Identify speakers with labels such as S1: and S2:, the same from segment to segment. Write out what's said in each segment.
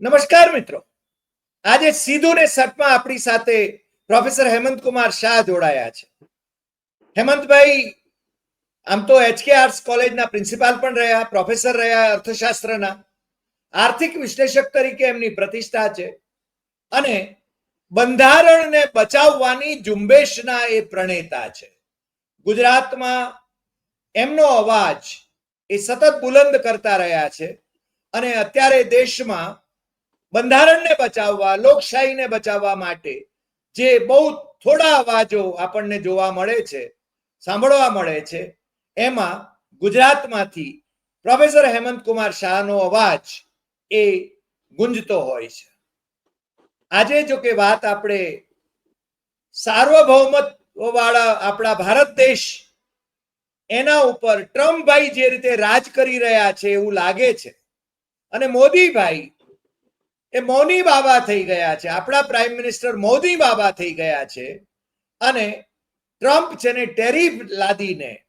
S1: નમસ્કાર મિત્રો. આજે સીધું ને સટમાં આપણી સાથે પ્રોફેસર હેમંત કુમાર શાહ જોડાયા છે. હેમંતભાઈ, આમ તો એચકે આર્ટ્સ કોલેજના પ્રિન્સિપાલ પણ રહ્યા, પ્રોફેસર રહ્યા અર્થશાસ્ત્રના, આર્થિક વિશ્લેષક તરીકે એમની પ્રતિષ્ઠા છે અને બંધારણને બચાવવાની ઝુંબેશના એ પ્રણેતા છે. ગુજરાતમાં એમનો અવાજ એ સતત બુલંદ કરતા રહ્યા છે અને અત્યારે દેશમાં બંધારણને બચાવવા, લોકશાહીને બચાવવા માટે જે બહુ થોડા અવાજો આપણને જોવા મળે છે, સાંભળવા મળે છે, એમાં ગુજરાતમાંથી પ્રોફેસર હેમંત કુમાર શાહનો અવાજ એ ગુંજતો હોય છે. આજે જો કે વાત આપણે સાર્વભૌમત્વ વાળા આપણા ભારત દેશ એના ઉપર ટ્રમ્પભાઈ જે રીતે રાજ કરી રહ્યા છે એવું લાગે છે. અને મોદીભાઈ એ મૌની બાબા થઈ ગયા છે. આપણા પ્રાઇમ મિનિસ્ટર મોદી બાબા થઈ ગયા છે. અને ટ્રમ્પ છે ને ટેરિફ લાદીને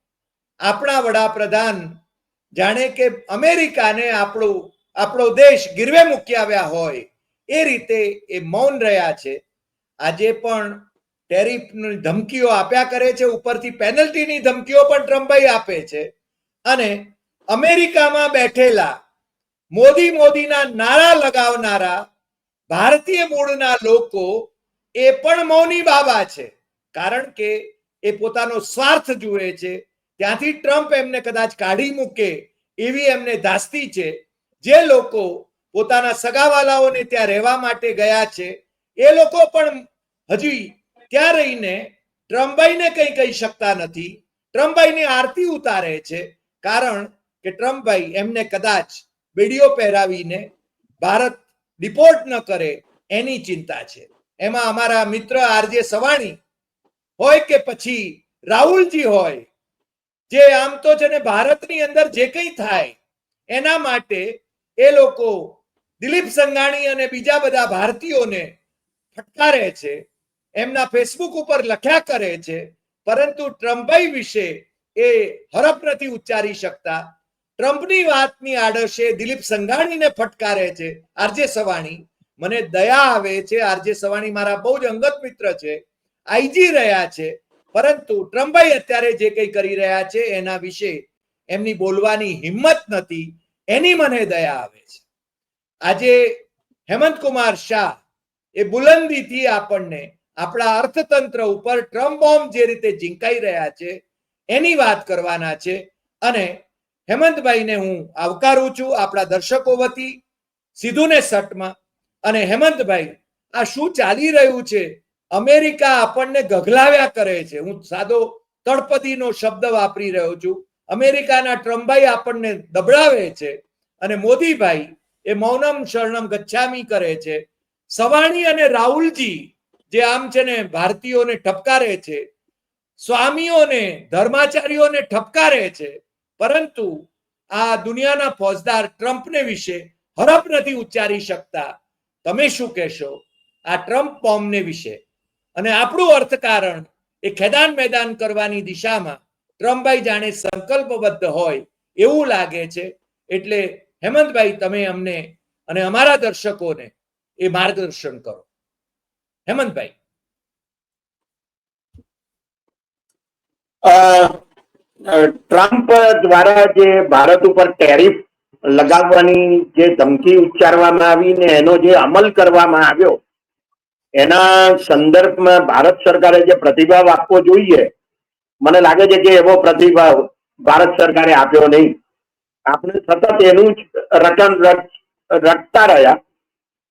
S1: આપણા વડાપ્રધાન જાણે કે અમેરિકાને આપણું, આપણો દેશ ગીરવે મૂકી આવ્યા હોય, એ રીતે એ મૌન રહ્યા છે. આજે પણ ટેરિફની ધમકીઓ આપ્યા કરે છે. ઉપરથી પેનલ્ટીની ધમકીઓ પણ ટ્રમ્પભાઈ આપે છે. અને અમેરિકામાં બેઠેલા મોદી મોદીના નારા લગાવનારા ભારતીય મૂળના લોકો એ પણ મૌની બાબા છે. કારણ કે એ પોતાનો સ્વાર્થ જુએ છે. ત્યાંથી ટ્રમ્પ એમને કદાચ કાઢી મૂકે એવી એમને ધાસ્તી છે. જે લોકો પોતાના સગાવાલાઓને ત્યાં રહેવા માટે ગયા છે, એ લોકો પણ હજી ત્યાં રહીને ટ્રમ્પભાઈને કંઈ કહી શકતા નથી. ટ્રમ્પભાઈની આરતી ઉતારે છે. કારણ કે ટ્રમ્પભાઈ એમને કદાચ બેડીઓ પહેરાવીને ભારત ડિપોર્ટ ન કરે એની ચિંતા છે. એમાં અમારા મિત્ર આરજે સવાણી હોય કે પછી રાહુલજી હોય, જે આમ તો છે ને ભારતની અંદર જે કંઈ થાય, એના માટે એ લોકો દિલીપ સંઘાણી અને બીજા બધા ભારતીયોને ફટકારે છે, એમના ફેસબુક ઉપર લખ્યા કરે છે, પરંતુ ટ્રમ્પભાઈ વિશે એ હરફ નથી ઉચ્ચારી શકતા ટ્રમ્પની વાતની આડશે, દિલીપ સંઘાણીને ફટકારે છે, આરજે સવાણી. મને દયા આવે છે, આરજે સવાણી મારા બહુ જ અંગત મિત્ર છે, આઈજી રહ્યા છે. પરંતુ ટ્રમ્પભાઈ અત્યારે જે કંઈ કરી રહ્યા છે એના વિશે એમની બોલવાની હિંમત નથી, એની મને દયા આવે છે. આજે હેમંત કુમાર શાહ એ બુલંદીથી આપણને આપણા અર્થતંત્ર ઉપર ટ્રમ્પ બોમ્બ જે રીતે ઝીંકાઈ રહ્યા છે, એની વાત કરવાના છે અને હેમંતભાઈને હું આવકારું છું આપણા દર્શકો વતી સીધું સટમાં. અને હેમંતભાઈ, આ શું ચાલી રહ્યું છે? અમેરિકા આપણને ગગલાવ્યા કરે છે. હું સાદો તળપદીનો શબ્દ વાપરી રહ્યો છું. અમેરિકાના ટ્રમ્પભાઈ આપણને દબડાવે છે. અને મોદીભાઈ એ મૌનમ શરણમ ગચ્છામી કરે છે. સવાણી અને રાહુલજી જે આમ છે ને ભારતીયોને ઠપકારે છે. સ્વામીઓને, ધર્માચાર્યોને ઠપકારે છે. પરંતુ આ દુનિયાના ફોજદાર ટ્રમ્પને વિશે હરફ નથી ઉચ્ચારી શકતા. તમે શું કહેશો? આ ટ્રમ્પ બોમ્બને વિશે. અને આપણું અર્થકારણ એ ખેદાન મેદાન કરવાની દિશામાં ટ્રમ્પભાઈ જાણે સંકલ્પબદ્ધ હોય એવું લાગે છે. એટલે હેમંતભાઈ, તમે અમને અને અમારા દર્શકોને એ માર્ગદર્શન કરો. હેમંતભાઈ.
S2: ટ્રમ્પ દ્વારા જે ભારત ઉપર ટેરિફ લગાવવાની જે ધમકી ઉચ્ચારવામાં આવી ને એનો જે અમલ કરવામાં આવ્યો, એના સંદર્ભમાં ભારત સરકારે જે પ્રતિભાવ આપવો જોઈએ, મને લાગે છે કે એવો પ્રતિભાવ ભારત સરકારે આપ્યો નહીં. આપણે સતત એનું જ રટન રટતા રહ્યા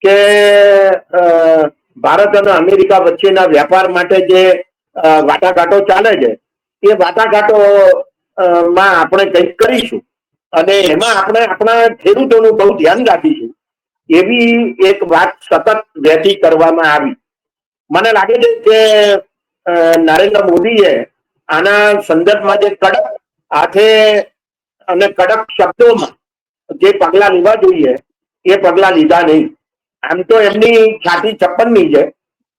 S2: કે ભારત અને અમેરિકા વચ્ચેના વેપાર માટે જે વાટાઘાટો ચાલે છે એ વાટાઘાટો માં આપણે કંઈક કરીશું. અને એમાં આપણે આપણા ખેડૂતોનું બહુ ધ્યાન રાખીશું. એવી એક વાત સતત વહેતી કરવામાં આવી. મને લાગે છે કે નરેન્દ્ર મોદીએ આના સંદર્ભમાં જે કડક હાથે અને કડક શબ્દોમાં જે પગલા લેવા જોઈએ, એ પગલા લીધા નહીં. આમ તો એમની છાતી છપ્પનની છે,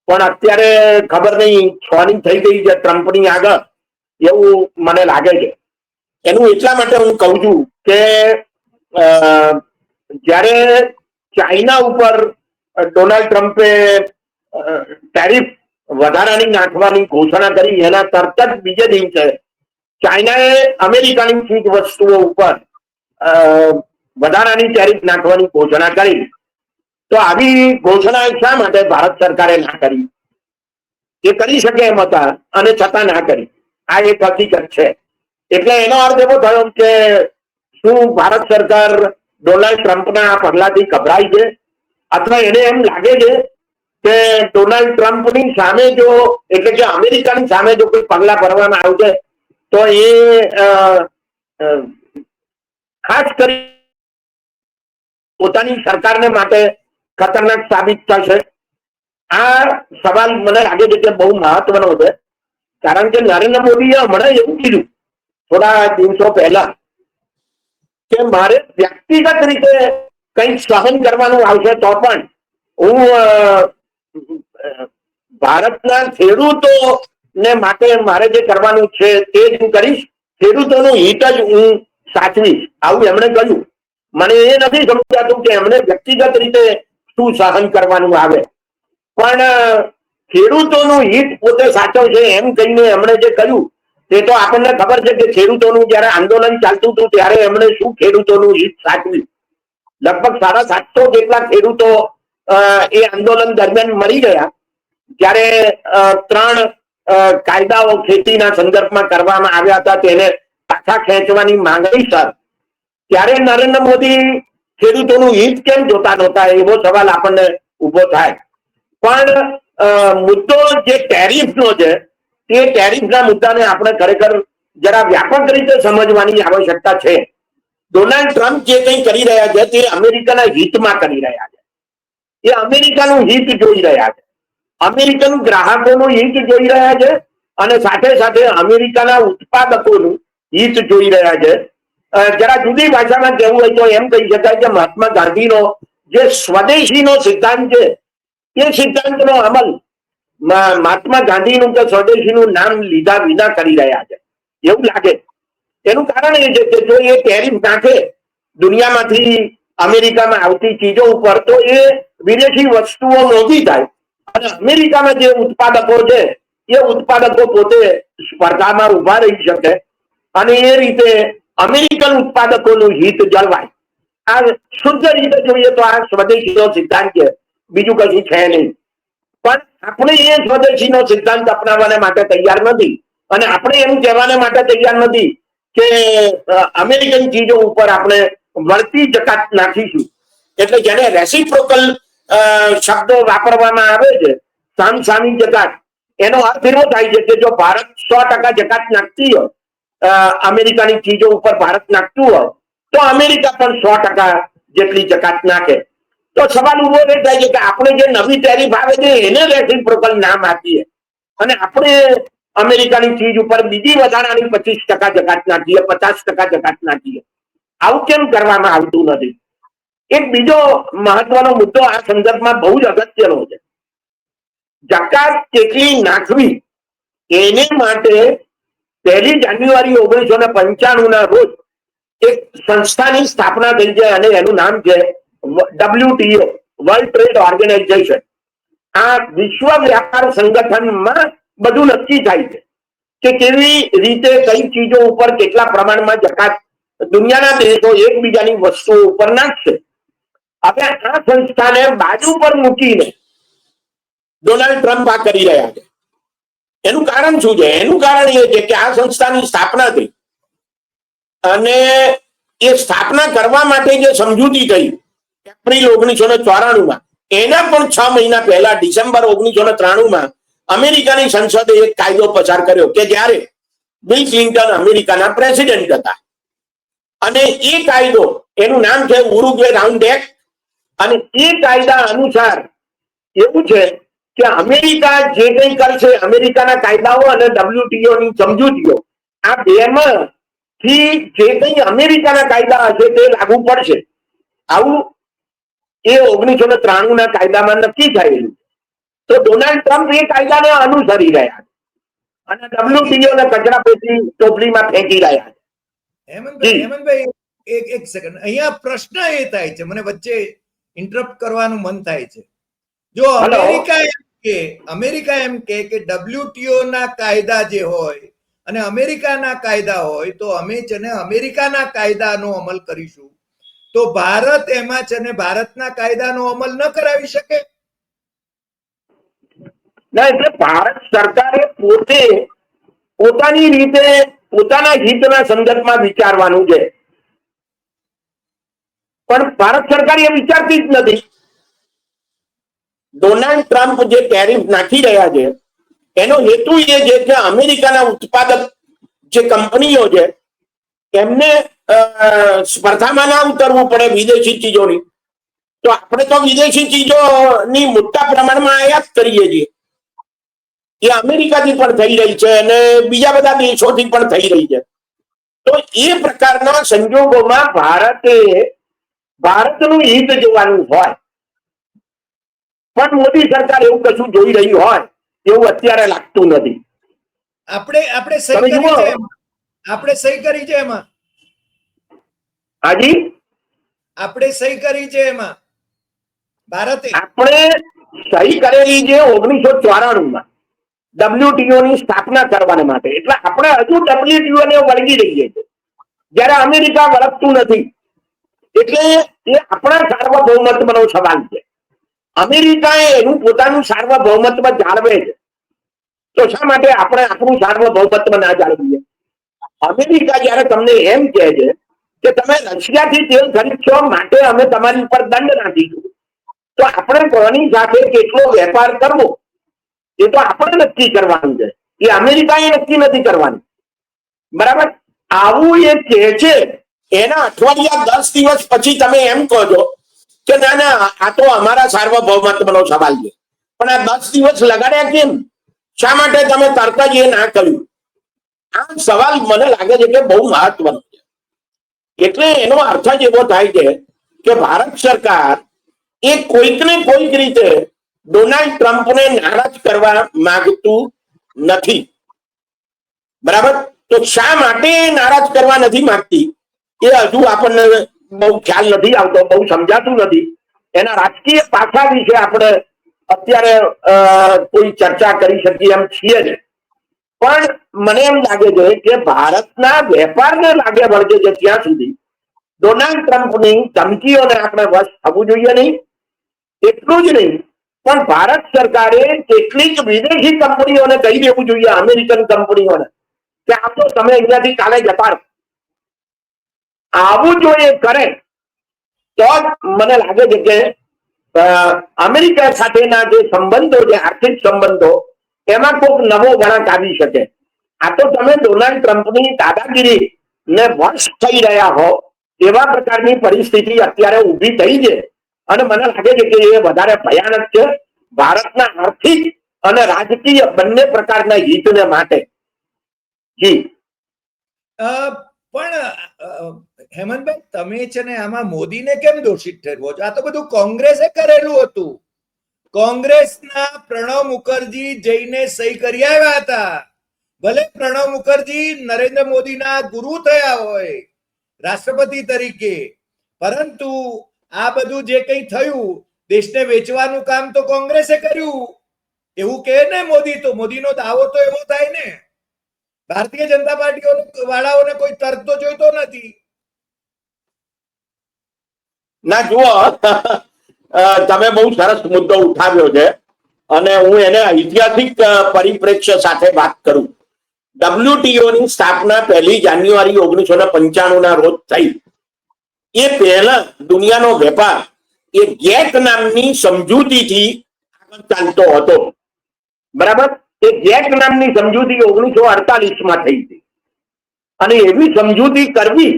S2: પણ અત્યારે ખબર નહીં, છ ની થઈ ગઈ છે ટ્રમ્પની આગળ. એવું મને લાગે છે. એનું એટલા માટે હું કહું છું કે જ્યારે ચાઇના ઉપર ડોનાલ્ડ ટ્રમ્પે ટેરિફ વધારાની નાખવાની ઘોષણા કરી, એના તરત જ બીજે દિવસે ચાઇનાએ અમેરિકાની ચીજ વસ્તુઓ ઉપર વધારાની ટેરિફ નાખવાની ઘોષણા કરી. તો આવી ઘોષણા શા માટે ભારત સરકારે ના કરી? એ કરી શકે એમ હતા, અને છતાં ના કરી. આ એક હકીકત છે. એટલે એનો અર્થ એવો થયો કે શું ભારત સરકાર ડોનાલ્ડ ટ્રમ્પના આ પગલાથી ગભરાય છે? અથવા એને એમ લાગે છે કે ડોનાલ્ડ ટ્રમ્પની સામે જો, એટલે કે અમેરિકાની સામે જો કોઈ પગલા ભરવામાં આવશે, તો એ ખાસ કરી પોતાની સરકારને માટે ખતરનાક સાબિત થશે. આ સવાલ મને લાગે છે કે બહુ મહત્વનો છે. કારણ કે નરેન્દ્ર મોદીએ હમણાં એવું કીધું, થોડા દિવસો પહેલા, કે મારે વ્યક્તિગત રીતે કંઈક સહન કરવાનું આવશે તો પણ હું ભારતના ખેડૂતો ને માટે મારે જે કરવાનું છે તે જ હું કરીશ. ખેડૂતોનું હિત જ હું સાચવીશ. આવું એમણે કહ્યું. મને એ નથી સમજાતું કે એમણે વ્યક્તિગત રીતે શું સહન કરવાનું આવે. પણ ખેડૂતોનું હિત પોતે સાચવશે એમ કહીને એમણે જે કહ્યું તે તો આપણને ખબર છે કે ખેડૂતોનું જયારે આંદોલન ચાલતું હતું ત્યારે એમણે શું ખેડૂતોનું હિત સાચવ્યું? લગભગ સાડા સાતસો જેટલા ખેડૂતો એ આંદોલન દરમિયાન મરી ગયા. ત્યારે ત્રણ કાયદાઓ ખેતીના સંદર્ભમાં કરવામાં આવ્યા હતા, તેને પાછા ખેંચવાની માંગણી સર. ત્યારે નરેન્દ્ર મોદી ખેડૂતોનું હિત કેમ જોતા નહોતા, એવો સવાલ આપણને ઊભો થાય. પણ મુદ્દો જે ટેરિફનો છે, તે ટેરિફના મુદ્દાને આપણે ખરેખર જરા વ્યાપક રીતે સમજવાની આવશ્યકતા છે. ડોનાલ્ડ ટ્રમ્પ જે કંઈ કરી રહ્યા છે, તે અમેરિકાના હિતમાં કરી રહ્યા છે. એ અમેરિકાનું હિત જોઈ રહ્યા છે. અમેરિકન ગ્રાહકોનું હિત જોઈ રહ્યા છે અને સાથે સાથે અમેરિકાના ઉત્પાદકોનું હિત જોઈ રહ્યા છે. જરા જુદી ભાષામાં કહેવું હોય તો એમ કહી શકાય કે મહાત્મા ગાંધીનો જે સ્વદેશીનો સિદ્ધાંત છે એ સિદ્ધાંતનો અમલ મહાત્મા મહાત્મા ગાંધીનું કે સ્વદેશીનું નામ લીધા વિના કરી રહ્યા છે. એવું લાગે. એનું કારણ એ છે કે જો એ ટેરિફ નાખે દુનિયામાંથી અમેરિકામાં આવતી ચીજો ઉપર, તો એ વિદેશી વસ્તુઓ મોંઘી થાય. અને અમેરિકામાં જે ઉત્પાદકો છે, એ ઉત્પાદકો પોતે સ્પર્ધામાં ઊભા રહી શકે અને એ રીતે અમેરિકન ઉત્પાદકોનું હિત જળવાય. આ શુદ્ધ રીતે જોઈએ તો આ સ્વદેશીનો સિદ્ધાંત છે. બીજું કશું છે નહીં. પણ આપણે એ સ્વદેશીનો સિદ્ધાંત અપનાવવાને માટે તૈયાર નથી. અને આપણે એમ કહેવાને માટે તૈયાર નથી કે અમેરિકન ચીજો ઉપર આપણે વળતી જકાત નાખીશું. એટલે જેને રેસિપ્રોકલ શબ્દો વાપરવામાં આવે છે, સામસામી જકાત એનો અર્થ એવો થાય છે કે જો ભારત સો ટકા જકાત નાખતી હોય અમેરિકાની ચીજો ઉપર ભારત નાખતું હોય, તો અમેરિકા પણ સો ટકા જેટલી જકાત નાખે. તો સવાલ ઊભો નહીં થાય છે કે આપણે જે નવી ટેરિફ આવે છે એને રેસિપ્રોકલ નામ આપીએ. અને આપણે અમેરિકાની ચીજ ઉપર બીજી વધારાની પચીસ ટકા જકાત નાખીએ, પચાસ ટકા જકાત નાખીએ. આવું કેમ કરવામાં આવતું નથી? એક બીજો મહત્વનો મુદ્દો આ સંદર્ભમાં બહુ જ અગત્યનો છે. જકાત કેટલી નાખવી એને માટે પહેલી જાન્યુઆરી ઓગણીસો ને પંચાણું ના રોજ એક સંસ્થાની સ્થાપના થઈ છે અને એનું નામ છે ડબ્લ્યુટીઓ વર્લ્ડ ટ્રેડ ઓર્ગેનાઇઝેશન આ વિશ્વ વ્યાપાર સંગઠનમાં બધું નક્કી થાય છે કે કેવી રીતે કઈ ચીજો ઉપર કેટલા પ્રમાણમાં જકાત દુનિયાના દેશો એકબીજાની વસ્તુઓ ઉપર નાખશે. હવે આ સંસ્થાને બાજુ પર મૂકીને ડોનાલ્ડ ટ્રમ્પ આ કરી રહ્યા છે. એનું કારણ શું છે? એનું કારણ એ છે કે આ સંસ્થાની સ્થાપના થઈ. અને એ સ્થાપના કરવા માટે જે સમજૂતી થઈ એપ્રિલ ઓગણીસો ને ચોરાણું માં એના પણ છ મહિના પહેલા, ડિસેમ્બર ઓગણીસો ને ત્રાણું માં અમેરિકાની સંસદે એક કાયદો પસાર કર્યો કે જ્યારે બિલ ક્લિન્ટન અમેરિકાના પ્રેસિડેન્ટ હતા. અને એ કાયદો, એનું નામ છે ઉરુગ્વે રાઉન્ડ એક્ટ, અને એ કાયદા અનુસાર એવું છે કે અમેરિકા જે કંઈ કરશે, અમેરિકાના કાયદાઓ અને WTO ની સમજૂતીઓ, આ બેમાં થી જે કંઈ અમેરિકાના કાયદા હશે તે લાગુ પડશે. આવું એ ઓગણીસો ને ત્રાણું ના કાયદામાં નક્કી થયેલું તો ડોનાલ્ડ ટ્રમ્પ એ કાયદાને અનુસરી રહ્યા છે. અને ડબ્લ્યુટીઓ ને કચરા પેટી ટોપલીમાં ફેંકી રહ્યા છે.
S1: હેમંતભાઈ હેમંતભાઈ એક એક સેકન્ડ અહીંયા પ્રશ્ન એ થાય છે મને વચ્ચે ઇન્ટરપ્ટ કરવાનું મન થાય છે. જો અમેરિકા એમ કે અમેરિકા એમ કે કે WTO ના કાયદા જે હોય અને અમેરિકાના કાયદા હોય તો અમે છે ને અમેરિકાના કાયદાનો અમલ કરીશું. તો ભારત એમાં છે ને ભારતના કાયદાનો અમલ ન કરાવી શકે?
S2: ના, એટલે ભારત સરકારે પોતે પોતાની રીતે પોતાના હિતના સંદર્ભમાં વિચારવાનું છે. પણ ભારત સરકાર એ વિચારતી જ નથી. ડોનાલ્ડ ટ્રમ્પ જે ટેરિફ નાખી રહ્યા છે, એનો હેતુ એ છે કે અમેરિકાના ઉત્પાદક જે કંપનીઓ છે એમને સ્પર્ધામાં ના ઉતરવું પડે વિદેશી ચીજોની. તો આપણે તો વિદેશી ચીજોની મોટા પ્રમાણમાં આયાત કરીએ છીએ. એ અમેરિકાથી પણ થઈ રહી છે અને બીજા બધા દેશોથી પણ થઈ રહી છે. તો એ પ્રકારના સંજોગોમાં ભારતે ભારતનું હિત જોવાનું હોય પણ મોદી સરકાર એવું કશું જોઈ રહી હોય એવું અત્યારે લાગતું નથી.
S1: આપણે આપણે સહી કરી છે આપણે સહી કરી છે એમાં.
S2: હાજી?
S1: આપણે સહી કરી છે એમાં. ભારતે.
S2: આપણે સહી કરેલી છે ઓગણીસો ચોરાણું માં ડબ્લ્યુટીઓ ની સ્થાપના કરવા માટે. એટલે આપણે હજુ ડબ્લ્યુટીઓ ને વળગી રહીએ છીએ. જયારે અમેરિકા વળગતું નથી. એટલે એ આપણા સાર્વભૌમત્વનો સવાલ છે. અમેરિકા એનું પોતાનું સાર્વભૌમત્વ જાળવે છે. તો શા માટે આપણે આપણું સાર્વભૌમત્વ ના જાળવીએ? અમેરિકા જયારે તમને એમ કહે છે કે તમે રશિયાથી તેલ ખરીદશો માટે અમે તમારી ઉપર દંડ નાખીશું. તો આપણે કોની સાથે કેટલો વેપાર કરવો? એ તો આપણે નક્કી કરવાનું છે. એ અમેરિકાએ નક્કી નથી કરવાનું. બરાબર? આવું એ કહે છે, એના અઠવાડિયા દસ દિવસ પછી તમે એમ કહો છો કે ના ના, આ તો અમારા સાર્વભૌમત્વનો સવાલ છે. પણ આ દસ દિવસ લગાડ્યા કેમ? શા માટે તમે તરત જ એ ના કર્યું? આ સવાલ મને લાગે છે કે બહુ મહત્વનો એટલે એનો અર્થ જ એવો થાય છે કે ભારત સરકાર એ કોઈક ને કોઈક રીતે ડોનાલ્ડ ટ્રમ્પને નારાજ કરવા માંગતું નથી. બરાબર? તો શા માટે નારાજ કરવા નથી માંગતી? એ હજુ આપણને બહુ ખ્યાલ નથી આવતો, બહુ સમજાતું નથી. એના રાજકીય પાસા વિશે આપણે અત્યારે કોઈ ચર્ચા કરી શકીએ એમ છીએ જ. પણ મને એમ લાગે છે કે ભારતના વેપારને લાગે વળગે છે ત્યાં સુધી ડોનાલ્ડ ટ્રમ્પની ધમકીઓને આપણે વશ થવું જોઈએ નહીં, એટલું જ નહીં, પણ ભારત સરકારે કેટલીક વિદેશી કંપનીઓને કહી દેવું જોઈએ, અમેરિકન કંપનીઓને, કે આ તો તમે અહીંયાથી કાલે જતા આવું જો એ કરે, તો મને લાગે છે કે અમેરિકા સાથેના જે સંબંધો છે, આર્થિક સંબંધો એમાં કોઈક નવો વળાંક આવી શકે. આ તો તમે ડોનાલ્ડ ટ્રમ્પની દાદાગીરી ને વશ થઈ રહ્યા હો, એવા પ્રકારની પરિસ્થિતિ અત્યારે ઊભી થઈ છે. અને મને લાગે છે કે એ વધારે ભયાનક છે ભારતના આર્થિક અને રાજકીય બંને પ્રકારના હિતને માટે. જી.
S1: પણ હેમંતભાઈ, તમે છે ને આમાં મોદીને કેમ દોષિત ઠેરવો છો? આ તો બધું કોંગ્રેસે કરેલું હતું. કોંગ્રેસના પ્રણવ મુખર્જી જઈને સહી કરી આવ્યા હતા. ભલે પ્રણવ મુખર્જી નરેન્દ્ર મોદીના ગુરુ થયા હોય, રાષ્ટ્રપતિ તરીકે, પરંતુ આ બધું જે કંઈ થયું, દેશને વેચવાનું કામ તો કોંગ્રેસે કર્યું. એવું કહે ને મોદી તો, મોદીનો દાવો તો એવો થાય ને. ભારતીય જનતા પાર્ટીઓ વાળાઓને કોઈ તર્ક તો જોઈતો નથી.
S2: ના, જુઓ. તમે બહુ સરસ મુદ્દો ઉઠાવ્યો છે અને હું એને ઐતિહાસિક પરિપ્રેક્ષ્ય સાથે વાત કરું. WTO સ્થાપના પહેલી જાન્યુઆરી ઓગણીસો ને પંચાણું ના રોજ થઈ. એ પહેલા દુનિયાનો વેપાર એ ગેટ નામની સમજૂતીથી આગળ ચાલતો હતો. બરાબર? એ ગેટ નામની સમજૂતી ઓગણીસો અડતાલીસમાં થઈ હતી. અને એવી સમજૂતી કરવી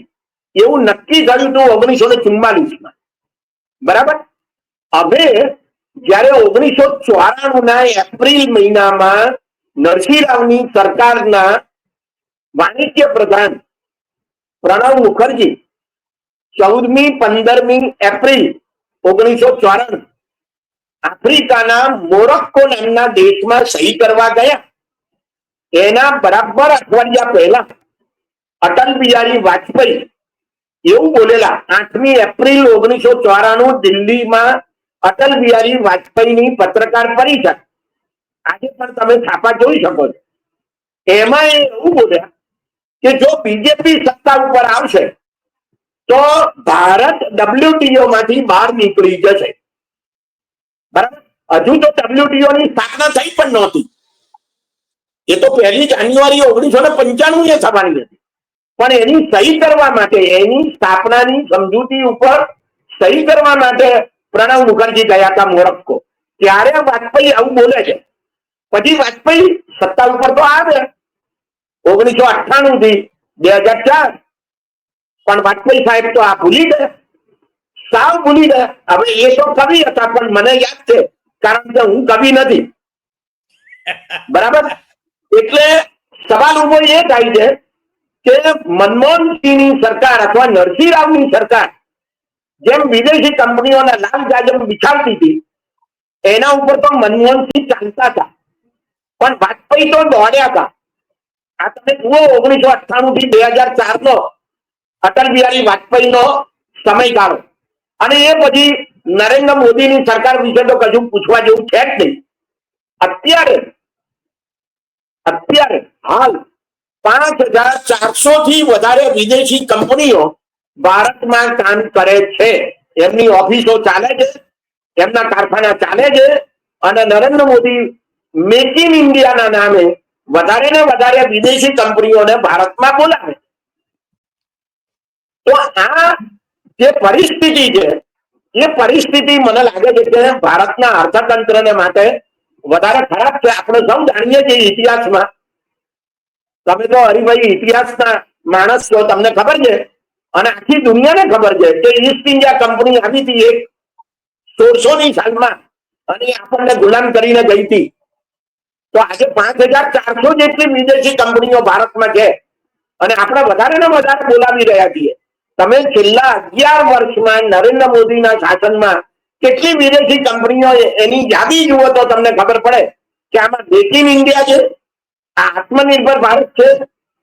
S2: એવું નક્કી થયું હતું ઓગણીસો ને ચુમ્માલીસમાં બરાબર? હવે જ્યારે ઓગણીસો ચોરાણું ના એપ્રિલ મહિનામાં નરસિંહરાવની સરકારના વાણિજ્ય પ્રધાન પ્રણવ મુખર્જી ચૌદમી, પંદરમી એપ્રિલ ઓગણીસો ચોરાણું આફ્રિકાના મોરક્કો નામના દેશમાં સહી કરવા ગયા. એના બરાબર અઠવાડિયા પહેલા અટલ બિહારી વાજપેયી એવું બોલેલા, આઠમી એપ્રિલ ઓગણીસો ચોરાણું દિલ્હીમાં અટલ બિહારી વાજપેયીની પત્રકાર પરિષદ. આજે પણ તમે છાપા જોઈ શકો છો. એમાં એવું બોલ્યા કે જો બીજેપી સત્તા ઉપર આવશે, તો ભારત ડબ્લ્યુટીઓ માંથી બહાર નીકળી જશે. બરાબર? હજુ તો ડબ્લ્યુટીઓ ની સ્થાપના થઈ પણ નહોતી. એ તો પહેલી જાન્યુઆરી ઓગણીસો ને પંચાણું એ થવાની હતી. પણ એની સહી કરવા માટે, એની સ્થાપનાની સમજૂતી ઉપર સહી કરવા માટે પ્રણવ મુખર્જી ગયા હતા મોરક્કો ત્યારે વાજપેયી આવું બોલે છે. પછી વાજપેયી સત્તા ઉપર તો આવે. ઓગણીસો અઠ્ઠાણું થી બે હજાર ચાર. પણ વાજપેયી સાહેબ તો આ ભૂલી ગયા. સાવ ભૂલી ગયા. હવે એ તો કવિ હતા, પણ મને યાદ છે. કારણ કે હું કવિ નથી. બરાબર? એટલે સવાલ ઊભો એ થાય છે કે મનમોહનસિંહની સરકાર અથવા નરસિંહ રાવની સરકાર જેમ વિદેશી કંપનીઓના લાલ જાજમ બિછાવતી હતી, એના ઉપર તો મનમોહનસિંહ ચાલતા હતા. પણ વાજપેયી તો દોડ્યા હતા. આ તમે જુઓ ઓગણીસો અઠ્ઠાણું થી બે હજાર ચાર નો અટલ બિહારી વાજપેયી નો સમયગાળો. અને એ પછી નરેન્દ્ર મોદીની સરકાર વિશે તો કશું પૂછવા જેવું છે જ નહીં. અત્યારે અત્યારે હાલ પાંચ હજાર ચારસો થી વધારે વિદેશી કંપનીઓ ભારતમાં કામ કરે છે. એમની ઓફિસો ચાલે છે, એમના કારખાના ચાલે છે અને નરેન્દ્ર મોદી મેક ઇન ઇન્ડિયાના નામે વધારે ને વધારે વિદેશી કંપનીઓને ભારતમાં બોલાવે તો આ જે પરિસ્થિતિ છે, એ પરિસ્થિતિ મને લાગે છે કે ભારતના અર્થતંત્રને માટે વધારે ખરાબ છે. આપણે સૌ જાણીએ છીએ ઇતિહાસમાં. તમે તો હરિભાઈ, ઇતિહાસના માણસ છો, તમને ખબર છે અને આખી દુનિયાને ખબર છે કે ઈસ્ટ ઇન્ડિયા કંપની આવી હતી એક સોળસો ની સાલમાં. અને આપણને ગુલામ કરીને ગઈ હતી. તો આજે પાંચ હજાર ચારસો જેટલી વિદેશી કંપનીઓ ભારતમાં છે. અને આપણે વધારે ને વધારે બોલાવી રહ્યા છીએ. તમે છેલ્લા અગિયાર વર્ષમાં નરેન્દ્ર મોદીના શાસનમાં કેટલી વિદેશી કંપનીઓ એની યાદી જુઓ તો તમને ખબર પડે કે આમાં મેક ઇન ઇન્ડિયા છે, આ આત્મનિર્ભર ભારત છે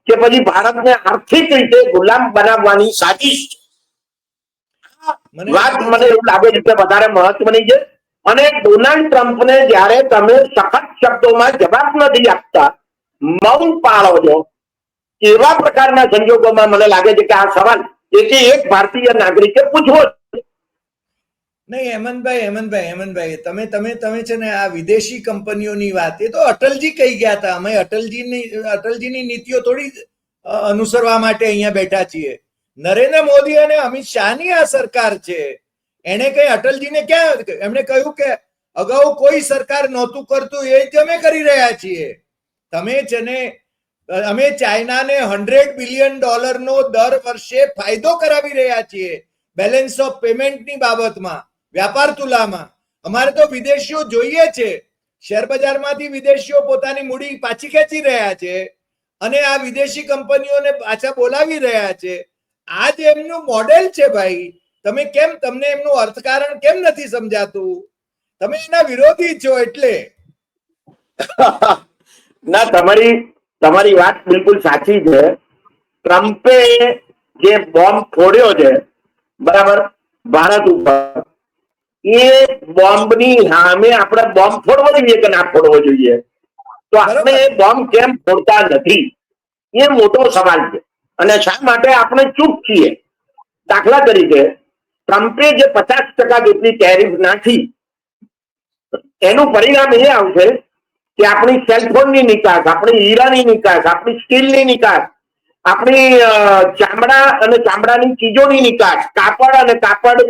S2: કે પછી ભારતને આર્થિક રીતે ગુલામ બનાવવાની સાજિશ છે
S1: મને
S2: વાત મને એવું લાગે છે કે વધારે મહત્વની છે અને ડોનાલ્ડ ટ્રમ્પને જ્યારે તમે સખત શબ્દોમાં જવાબ નથી આપતા મૌન પાળો છો એવા પ્રકારના સંજોગોમાં મને લાગે છે કે આ સવાલ એથી એક ભારતીય નાગરિકે પૂછવો.
S1: નહીં, હેમંતભાઈ હેમંતભાઈ હેમંતભાઈ, તમે તમે તમે છે ને આ વિદેશી કંપનીઓની વાત, એ તો અટલજી કહી ગયા હતા. અમે અટલજીની અટલજીની નીતિઓ થોડી અનુસરવા માટે અહીંયા બેઠા છીએ. નરેન્દ્ર મોદી અને અમિત શાહની આ સરકાર છે. એને કઈ અટલજીને ક્યાં, એમણે કહ્યું કે અગાઉ કોઈ સરકાર નહોતું કરતું, એ જ અમે કરી રહ્યા છીએ. તમે છે ને, અમે ચાઇનાને હંડ્રેડ બિલિયન ડોલરનો દર વર્ષે ફાયદો કરાવી રહ્યા છીએ, બેલેન્સ ઓફ પેમેન્ટની બાબતમાં. વ્યાપાર તુલામાં. અમારે તો વિદેશીઓ જોઈએ છે. શેર બજારમાંથી વિદેશીઓ પોતાની મૂડી પાછી ખેંચી રહ્યા છે અને આ વિદેશી કંપનીઓને પાછા બોલાવી રહ્યા છે. આ જ એમનું મોડેલ છે ભાઈ. તમે કેમ, તમને એમનું અર્થકારણ કેમ નથી સમજાતું? તમે એના વિરોધી છો એટલે.
S2: ના, તમારી તમારી વાત બિલકુલ સાચી છે. ટ્રમ્પે જે બોમ્બ ફોડ્યો છે, બરાબર, ભારત ઉપર એ બોમ્બની સામે આપણે બોમ્બ ફોડવો જોઈએ કે ના ફોડવો જોઈએ? તો આપણે એ બોમ્બ કેમ ફોડતા નથી? એ મોટો સવાલ છે. અને શા માટે આપણે ચૂપ છીએ? દાખલા તરીકે ટ્રમ્પે જે પચાસ ટકા જેટલી ટેરિફ નાખી એનું પરિણામ એ આવશે કે આપણી સેલફોનની નિકાસ આપણી હીરાની નિકાસ આપણી સ્ટીલની નિકાસ આપણી ચામડા અને ચામડાની ચીજોની નિકાસ કાપડ અને કાપડ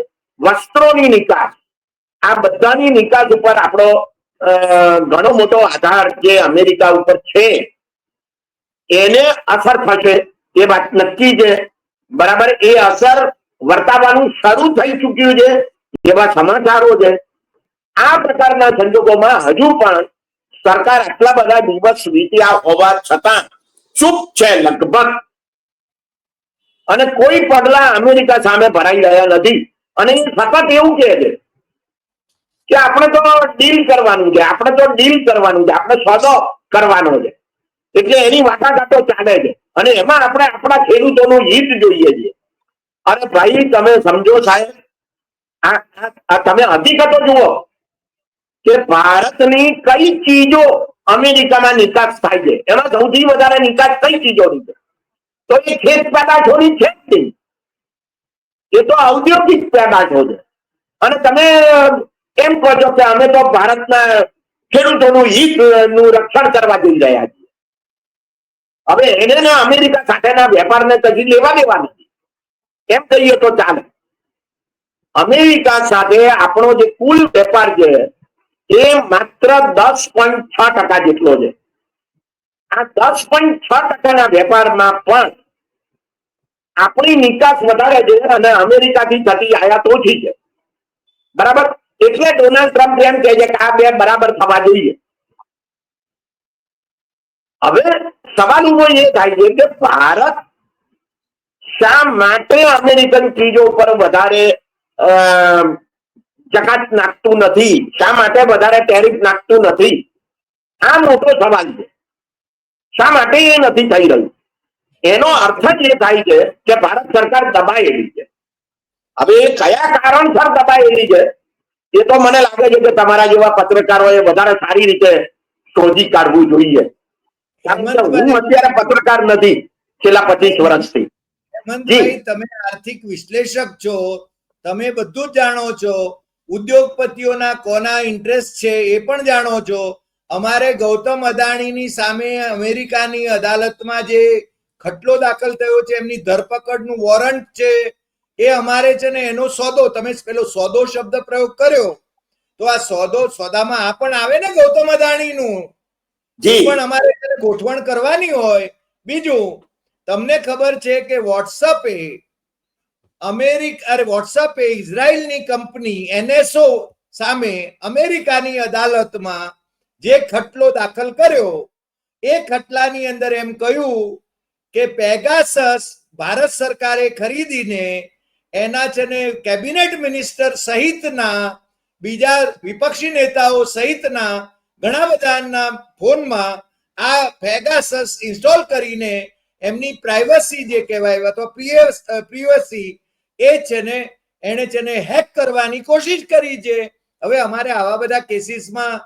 S2: વસ્ત્રોની નિકાસ આ બધાની નિકાસ ઉપર આપણો ઘણો મોટો આધાર જે અમેરિકા ઉપર છે, એને અસર થશે. એ વાત નક્કી છે. બરાબર, એ અસર વર્તાવાનું શરૂ થઈ ચૂક્યું છે, એવા સમાચારો છે. આ પ્રકારના સંજોગોમાં હજુ પણ સરકાર આટલા બધા દિવસ વીત્યા હોવા છતાં ચૂપ છે લગભગ. અને કોઈ પગલા અમેરિકા સામે ભરાઈ રહ્યા નથી. અને એ સતત એવું કહે છે કે આપણે તો ડીલ કરવાનું છે, આપણે તો ડીલ કરવાનું છે, આપણે સોદો કરવાનો છે. એટલે એની વાટાઘાટો ચાલે છે. અને એમાં આપણે આપણા ખેડૂતોનું હિત જોઈએ છીએ. અરે ભાઈ, તમે સમજો સાહેબ તમે હકીકતો જુઓ કે ભારતની કઈ ચીજો અમેરિકામાં નિકાસ થાય છે. એમાં સૌથી વધારે નિકાસ કઈ ચીજોની છે? તો એ ખેત પેદાશોની છે જ નહીં. એ તો ઔદ્યોગિક પેદાશો છે. અને તમે એમ કહો છો કે અમે તો ભારતના ખેડૂતોનું હિતનું રક્ષણ કરવા જઈ રહ્યા છીએ. હવે એને અમેરિકા સાથેના વેપારને કદી લેવા દેવા નથી. એમ કહીએ તો ચાલે. અમેરિકા સાથે આપણો જે કુલ વેપાર છે એ માત્ર દસ પોઈન્ટ છ ટકા જેટલો છે. આ દસ પોઈન્ટ છ ટકાના વેપારમાં પણ આપણી નિકાસ વધારે છે અને અમેરિકાથી થતી આયાત ઓછી છે. બરાબર? એટલે ડોનાલ્ડ ટ્રમ્પ એમ કહે છે કે આ બે બરાબર થવા જોઈએ. હવે સવાલ ઊભો એ થાય છે કે ભારત શા માટે અમેરિકન ચીજો પર વધારે ચકાટ નાખતું નથી? શા માટે વધારે ટેરિફ નાખતું નથી? આ મોટો સવાલ છે. શા માટે એ નથી થઈ રહ્યું? એનો અર્થ જ એ થાય છે કે ભારત સરકાર દબાયેલી છે. હવે એ કયા કારણસર દબાયેલી છે? એ તો મને લાગે છે કે તમારા જેવા પત્રકારોએ વધારે સારી રીતે શોધી કાઢવું જોઈએ. હું અત્યારે પત્રકાર નથી છેલ્લા પચીસ વર્ષથી.
S1: હેમંતભાઈ તમે આર્થિક વિશ્લેષક છો તમે બધું જાણો છો ઉદ્યોગપતિઓના કોના ઇન્ટરેસ્ટ છે એ પણ જાણો છો. અમારે ગૌતમ અદાણીની સામે અમેરિકાની અદાલતમાં જે ખટલો દાખલ થયો છે એમની ધરપકડનું વોરંટ છે એ અમારે છે ને એનો સોદો તમે પેલો સોદો શબ્દ પ્રયોગ કર્યો તો આ સોદો સોદામાં આ પણ આવે ને ગૌતમ અદાણીનું? પણ અમારે ગોઠવણ કરવાની હોય. બીજું તમને ખબર છે કે વોટ્સઅપે અમેરિકા અરે વોટ્સઅપે ઇઝરાયલની કંપની એનએસઓ સામે અમેરિકાની અદાલતમાં જે ખટલો દાખલ કર્યો એ ખટલાની અંદર એમ કહ્યું કે પેગાસસ ભારત સરકારે ખરીદીને એના છે ને કેબિનેટ મિનિસ્ટર સહિતના બીજા વિપક્ષી નેતાઓ સહિતના ઘણા બધાના ફોનમાં આ ફેગાસસ ઇન્સ્ટોલ કરીને એમની પ્રાઇવસી જે કહેવાય અથવા પ્રિવસી એ છે ને એને છે ને હેક કરવાની કોશિશ કરી છે. હવે અમારે આવા બધા કેસીસમાં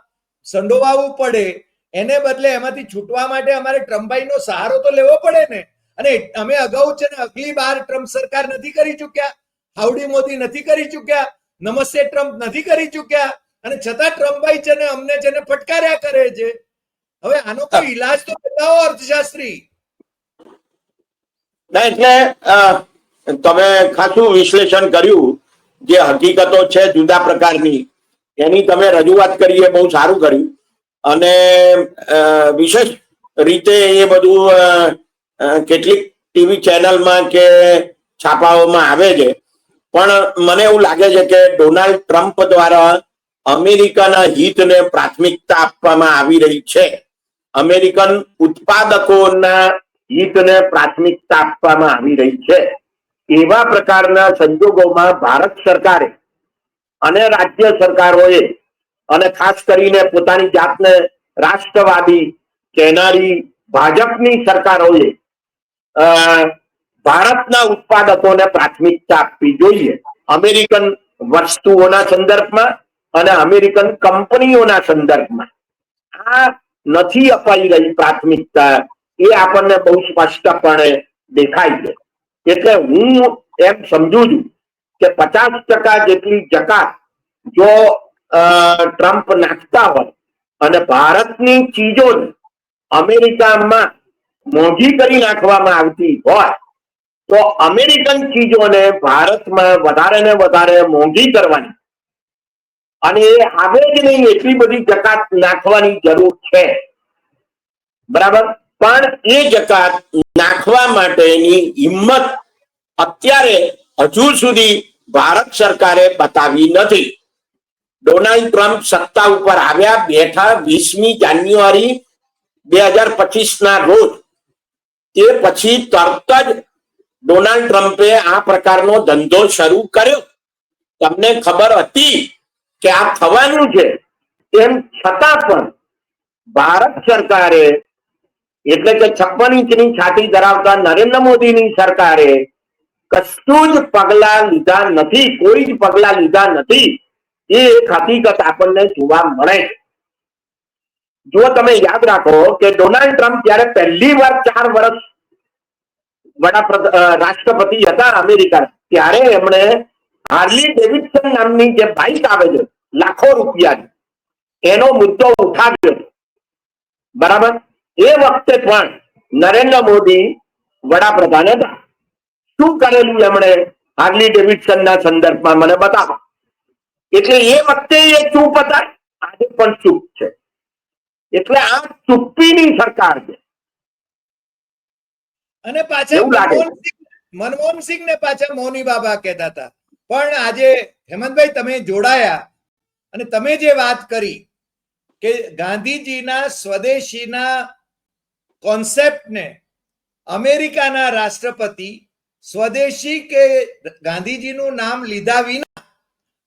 S1: સંડોવાવું પડે. એને બદલે એમાંથી છૂટવા માટે અમારે ટ્રમ્પભાઈનો સહારો તો લેવો પડે ને. અને અમે અગાઉ છે ને અગલી બાર ટ્રમ્પ સરકાર નથી કરી ચૂક્યા. હાઉડી મોદી નથી કરી ચૂક્યા નમસ્તે ટ્રમ્પ નથી કરી ચૂક્યા અને છતાં ટ્રમ્પભાઈ છે ને અમને છે ને ફટકાર્યા કરે છે. હવે આનો કોઈ ઈલાજ તો બતાવો અર્થશાસ્ત્રી.
S2: ના એટલે તમે ખાસું વિશ્લેષણ કર્યું જે હકીકતો છે જુદા પ્રકારની. એની તમે રજૂઆત કરી એ બહુ સારું કર્યું. અને વિશેષ રીતે એ બધું કેટલીક ટીવી ચેનલમાં કે છાપાઓમાં આવે છે. પણ મને એવું લાગે છે કે ડોનાલ્ડ ટ્રમ્પ દ્વારા અમેરિકાના હિતને પ્રાથમિકતા આપવામાં આવી રહી છે. અમેરિકન ઉત્પાદકોના હિતને પ્રાથમિકતા આપવામાં આવી રહી છે. એવા પ્રકારના સંજોગોમાં ભારત સરકારે અને રાજ્ય સરકારોએ અને ખાસ કરીને પોતાની જાતને રાષ્ટ્રવાદી કહેનારી ભાજપની સરકારોએ ભારતના ઉત્પાદકોને પ્રાથમિકતા આપવી જોઈએ. અમેરિકન વસ્તુઓના સંદર્ભમાં અને અમેરિકન કંપનીઓના સંદર્ભમાં. આ નથી અપાઈ રહી પ્રાથમિકતા. એ આપણને બહુ સ્પષ્ટપણે દેખાય છે એટલે હું એમ સમજુ છું કે પચાસ ટકા જેટલી જકાત જો ટ્રમ્પ નાખતા હોય અને ભારતની ચીજોને અમેરિકામાં મોંઘી કરી નાખવામાં આવતી હોય તો અમેરિકન ચીજોને ભારતમાં વધારે ને વધારે મોંઘી કરવાની. અને આવે જ નહીં એટલી બધી જકાત નાખવાની જરૂર છે. બરાબર? પણ એ જકાત નાખવા માટેની હિંમત અત્યારે હજુ સુધી ભારત સરકારે બતાવી નથી. ડોનાલ્ડ ટ્રમ્પ સત્તા ઉપર આવ્યા, બેઠા વીસમી જાન્યુઆરી બે હજાર પચીસ ના રોજ. તે પછી તરત જ ડોનાલ્ડ ટ્રમ્પે આ પ્રકારનો ધંધો શરૂ કર્યો. તમને ખબર હતી કે આ થવાનું છે. તેમ છતાં પણ ભારત સરકારે એટલે કે છપ્પન ઇંચની છાતી ધરાવતા નરેન્દ્ર મોદીની સરકારે કશું જ પગલા લીધા નથી, કોઈ જ પગલા લીધા નથી. એ એક હકીકત આપણને જોવા મળે છે. જો તમે યાદ રાખો કે ડોનાલ્ડ ટ્રમ્પ જયારે પહેલી વાર ચાર વર્ષ વડાપ્રધાન રાષ્ટ્રપતિ હતા અમેરિકા ત્યારે એમણે હાર્લી ડેવિડસન નામની જે બાઇક આવે છે લાખો રૂપિયાની, એનો મુદ્દો ઉઠાવ્યો. બરાબર? એ વખતે પણ નરેન્દ્ર મોદી વડાપ્રધાન હતા. શું કરેલું એમણે હાર્લી ડેવિડસન ના સંદર્ભમાં મને બતાવો. એટલે એ વખતે એ ચૂપ હતા. આજે પણ ચૂપ છે. એટલે આ ચૂપ્પીની સરકાર છે.
S1: અને પાછા. મનમોહનસિંહ મનમોહનસિંહ ને પાછા મોની બાબા કહેતા હતા પણ આજે હેમંતભાઈ તમે જોડાયા અને તમે જે વાત કરી કે ગાંધીજીના સ્વદેશીના કોન્સેપ્ટને અમેરિકાના રાષ્ટ્રપતિ સ્વદેશી કે ગાંધીજીનું નામ લીધા વિના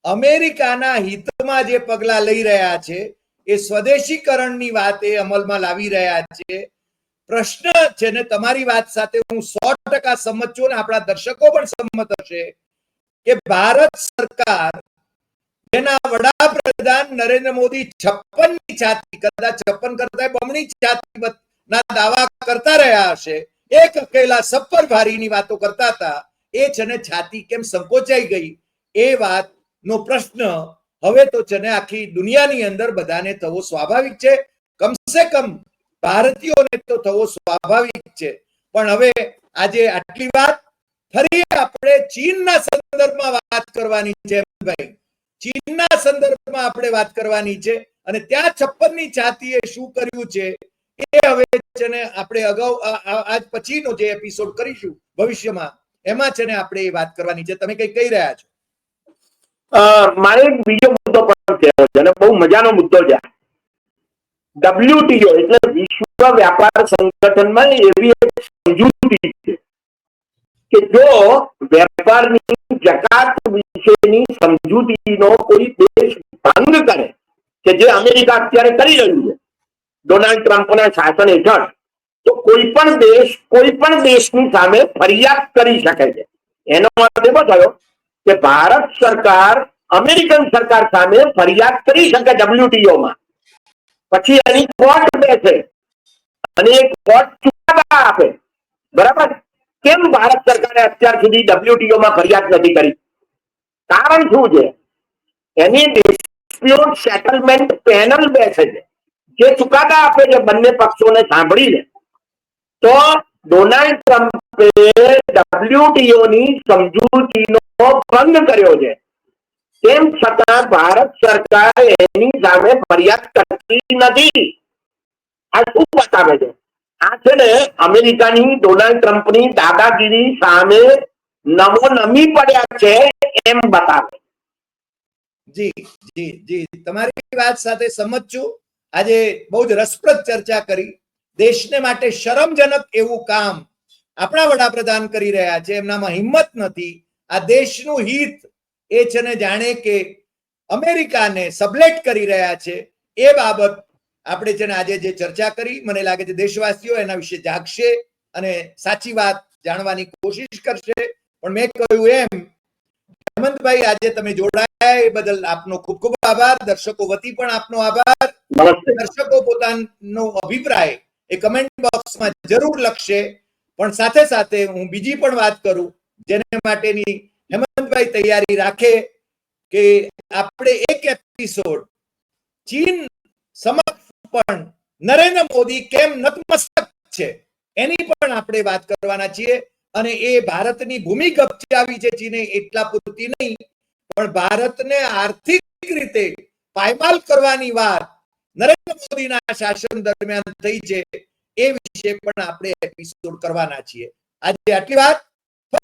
S1: અમેરિકાના હિતમાં જે પગલા લઈ રહ્યા છે એ સ્વદેશીકરણની વાત એ અમલમાં લાવી રહ્યા છે પ્રશ્ન છે ને તમારી વાત સાથે હું સો ટકા સંમત છું ને આપણા દર્શકો પણ સંમત હશે કે ભારત સરકાર જેના વડાપ્રધાન નરેન્દ્ર મોદી છપ્પનની છાતી કરતા છપ્પન કરતા બમણી છાતી ના દાવા કરતા રહ્યા હશે, એક અકેલા સપ્પર ભારીની વાતો કરતા હતા, એ છે ને છાતી કેમ સંકોચાઈ ગઈ? એ વાત નો પ્રશ્ન હવે તો છે ને આખી દુનિયાની અંદર બધાને થવો સ્વાભાવિક છે. કમસે કમ ભારતીયોને તો થવો સ્વાભાવિક છે. પણ હવે આજે આટલી વાત, ફરી આપણે ચીનના સંદર્ભમાં વાત કરવાની છે ભાઈ. ચીનના સંદર્ભમાં આપણે વાત કરવાની છે અને ત્યાં છપ્પનની શું કર્યું છે એ હવે છે ને આપણે અગાઉ આજ પછીનો જે એપિસોડ કરીશું ભવિષ્યમાં, એમાં છે ને આપણે એ વાત કરવાની છે. તમે કઈ કહી રહ્યા છો?
S2: મારે બીજો મુદ્દો પણ કહેવો છે અને બહુ મજાનો મુદ્દો છે. ડબલ્યુટીઓ એટલે વિશ્વ વ્યાપાર સંગઠનમાં એવી એક સમજૂતી છે કે જો વેપારની જકાત વિશેની સમજૂતીનો કોઈ દેશ ભંગ કરે, કે જે અમેરિકા અત્યારે કરી રહ્યું છે, ડોનાલ્ડ ટ્રમ્પના શાસન હેઠળ, તો કોઈ પણ દેશ, કોઈ પણ દેશની સામે ફરિયાદ કરી શકે છે. એનો અર્થ એવો થયો કે ભારત સરકાર, અમેરિકન સરકાર સામે ફરિયાદ કરી શકે WTO માં. પછી એની કોર્ટ બેસે અને એ કોર્ટ ચુકાદા આપે. બરાબર? કેમ ભારત સરકારે અત્યાર સુધી ડબ્લ્યુટીઓ માં ફરિયાદ નથી કરી? કારણ શું છે? એની ડિસ્પ્યુટ સેટલમેન્ટ પેનલ બેસે છે. જે ચુકાદા આપે છે બંને પક્ષોને સાંભળીને. તો ડોનાલ્ડ ટ્રમ્પે ડબ્લ્યુટીઓની સમજૂતીનો ભંગ કર્યો છે. તેમ છતાં ભારત સરકાર એની સામે ફરિયાદ કરતી નથી? આ શું બતાવે છે? આ છે ને અમેરિકાની ડોનાલ્ડ ટ્રમ્પની દાદાગીરી સામે નમો નમી પડ્યા છે એમ બતાવે.
S1: જી જી જી. તમારી વાત સાથે સમજ છું. આજે બહુ જ રસપ્રદ ચર્ચા કરી. દેશને માટે શરમજનક એવું કામ આપણા વડાપ્રધાન કરી રહ્યા છે. એમનામાં હિંમત નથી. આ દેશનું હિત એ છે ને જાણે કે અમેરિકાને સબલેટ કરી રહ્યા છે. એ બાબત આપણે છે ને આજે જે ચર્ચા કરી મને લાગે છે દેશવાસીઓ એના વિશે જાગશે અને સાચી વાત જાણવાની કોશિશ કરશે. પણ મેં કહ્યું એમ હેમંતભાઈ આજે તમે જોડાયા એ બદલ આપનો ખૂબ ખૂબ આભાર. દર્શકો વતી પણ આપનો આભાર. દર્શકો પોતાનો અભિપ્રાય એ કમેન્ટ બોક્સમાં જરૂર લખશે. પણ સાથે સાથે હું બીજી પણ વાત કરું જેને માટેની હેમંતભાઈ તૈયારી રાખે કે આપણે એક એપિસોડ ચીન સમક્ષ પણ નરેન્દ્ર મોદી કેમ નતમસ્તક છે, એની પણ આપણે વાત કરવાના છીએ. અને એ ભારતની ભૂમિ ગપચાવી છે ચીને એટલા પૂરતી નહીં, પણ ભારતને આર્થિક રીતે પાયમાલ કરવાની વાત નરેન્દ્ર મોદીના શાસન દરમિયાન થઈ છે, એ વિશે પણ આપણે એપિસોડ કરવાના છીએ. આજે આટલી વાત.